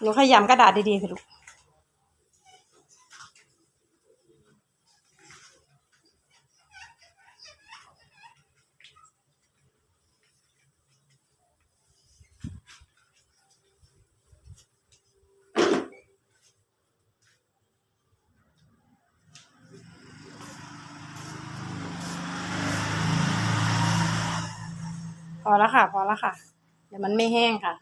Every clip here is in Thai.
หนูขยำกระดาษดีๆสิลูกพอแล้วค่ะ พอแล้วค่ะ เดี๋ยวมันไม่แห้งค่ะ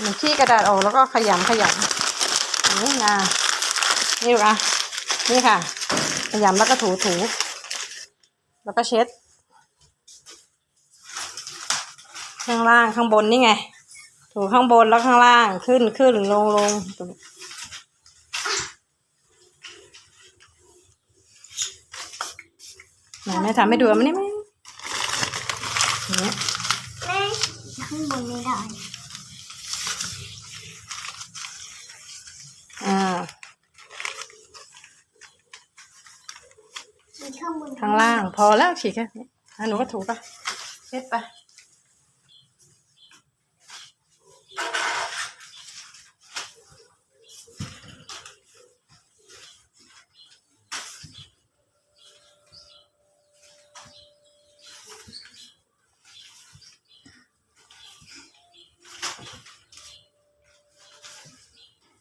หนูขี้กระดาษออกแล้วก็ขยำขยำนี่นะนี่ดูกอะนี่ค่ะ ขยำแล้วก็ถูถูแล้วก็เช็ด ข้างล่างข้างบนนี่ไง ถูข้างบนแล้วข้างล่างขึ้นขึ้นลงลงไหนแม่ทำให้ดูมันนี่ไหมเงี้ยแม่ข้างบนไม่ได้ อ่า มี ข้างล่าง พอแล้วฉีกแค่นี้หนูก็ถูไปะเช็ดไป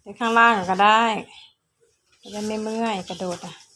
ไปข้างล่างก็ได้จะได้ไม่เมื่อยกระโดดอะ